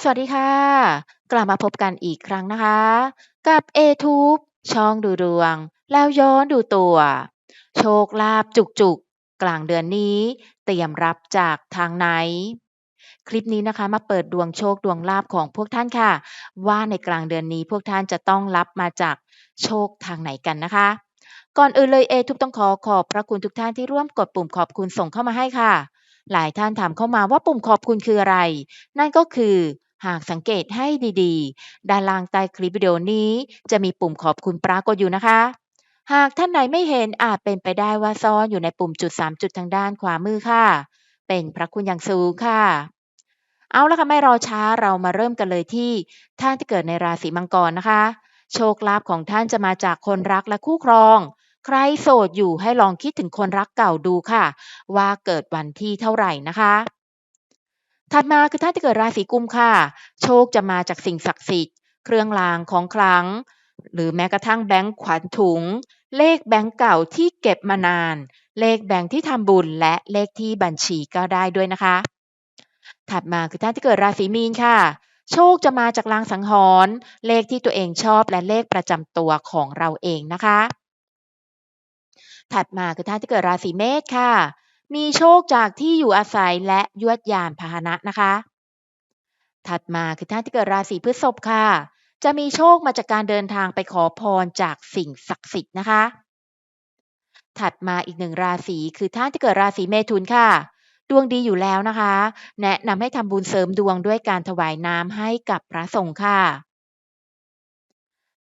สวัสดีค่ะ กลับมาพบกันอีกครั้งนะคะ กับ A-Tube ช่องดูดวง แล้วย้อนดูตัว โชคลาภจุกๆ กลางเดือนนี้ เตรียมรับจากทางไหน?คลิปนี้นะคะมาเปิดดวงโชคดวงลาภของพวกท่านค่ะ ว่าในกลางเดือนนี้พวกท่านจะต้องรับมาจากโชคทางไหนกันนะคะ ก่อนอื่นเลย A-Tube ต้องขอขอบพระคุณทุกท่านที่ร่วมกดปุ่มขอบคุณส่งเข้ามาให้ค่ะ หลายท่านถามเข้ามาว่าปุ่มขอบคุณคืออะไร?นั่นก็คือ หากสังเกตให้ดีๆ ด้านล่างใต้คลิปวิดีโอนี้ จะมีปุ่มขอบคุณปรากฏอยู่นะคะ หากท่านไหนไม่เห็นอาจเป็นไปได้ว่าซ่อนอยู่ในปุ่มจุด 3 จุดทางด้านขวามือค่ะ เป็นพระคุณอย่างสูงค่ะ เอาละค่ะไม่รอช้าเรามาเริ่มกันเลยที่ท่านที่เกิดในราศีมังกรนะคะ โชคลาภของท่านจะมาจากคนรักและคู่ครองใครโสดอยู่ให้ลองคิดถึงคนรักเก่าดูค่ะ ว่าเกิดวันที่เท่าไหร่นะคะ ถัดมาคือท่านที่เกิดราศีกุมค่ะ โชคจะมาจากสิ่งศักดิ์สิทธิ์ เครื่องรางของขลัง หรือแม้กระทั่งแบงก์ขวัญถุง เลขแบงก์เก่าที่เก็บมานาน เลขแบงก์ที่ทำบุญและเลขที่บัญชีก็ได้ด้วยนะคะ ถัดมาคือท่านที่เกิดราศีมีนค่ะ โชคจะมาจากลางสังหรณ์เลขที่ตัวเองชอบและเลขประจำตัวของเราเองนะคะ ถัดมาคือท่านที่เกิดราศีเมษค่ะ มีโชคจากที่อยู่อาศัยและยวดยานพาหนะนะคะ ถัดมาคือท่านที่เกิดราศีพฤษภค่ะ จะมีโชคมาจากการเดินทางไปขอพรจากสิ่งศักดิ์สิทธิ์นะคะ ถัดมาอีก1ราศีคือท่านที่เกิดราศีเมถุนค่ะ ดวงดีอยู่แล้วนะคะ แนะนำให้ทำบุญเสริมดวงด้วยการถวายน้ำให้กับพระสงฆ์ค่ะ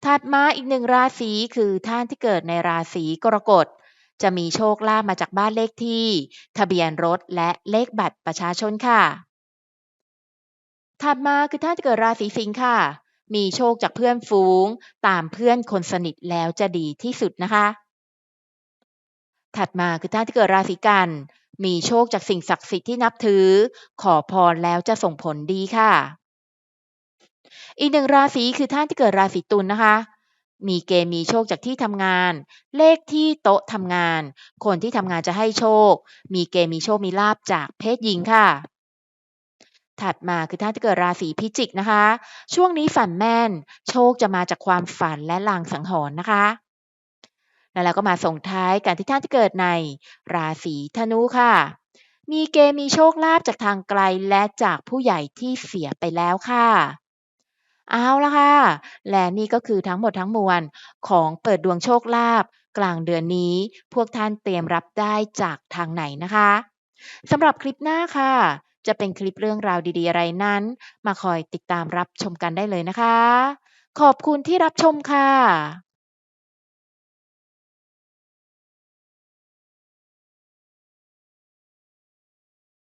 ถัดมาอีก1ราศีคือท่านที่เกิดในราศีกรกฎ จะมีโชคลาภมาจากบ้านเลขที่ ทะเบียนรถและเลขบัตรประชาชนค่ะ ถัดมาคือท่านที่เกิดราศีสิงห์ค่ะ มีโชคจากเพื่อนฝูง ตามเพื่อนคนสนิทแล้วจะดีที่สุดนะคะ ถัดมาคือท่านที่เกิดราศีกันมีโชคจากสิ่งศักดิ์สิทธิ์ที่นับถือ ขอพรแล้วจะส่งผลดีค่ะ อีก1ราศีคือท่านที่เกิดราศีตุลนะคะ มีเกณฑ์มีโชคจากที่ทำงาน เลขที่โต๊ะทำงาน คนที่ทำงานจะให้โชค มีเกณฑ์มีโชคมีลาภจากเพศหญิงค่ะ ถัดมาคือท่านที่เกิดราศีพิจิกนะคะ ช่วงนี้ฝันแม่น โชคจะมาจากความฝันและลางสังหรณ์นะคะแล้วเราก็มาส่งท้ายกันที่ท่านที่เกิดในราศีธนูค่ะ มีเกณฑ์มีโชคลาภจากทางไกลและจากผู้ใหญ่ที่เสียไปแล้วค่ะ เอาละค่ะ และนี่ก็คือทั้งหมดทั้งมวลของเปิดดวงโชคลาภกลางเดือนนี้ พวกท่านเตรียมรับได้จากทางไหนนะคะสำหรับคลิปหน้าค่ะ จะเป็นคลิปเรื่องราวดีๆอะไรนั้น มาคอยติดตามรับชมกันได้เลยนะคะ ขอบคุณที่รับชมค่ะ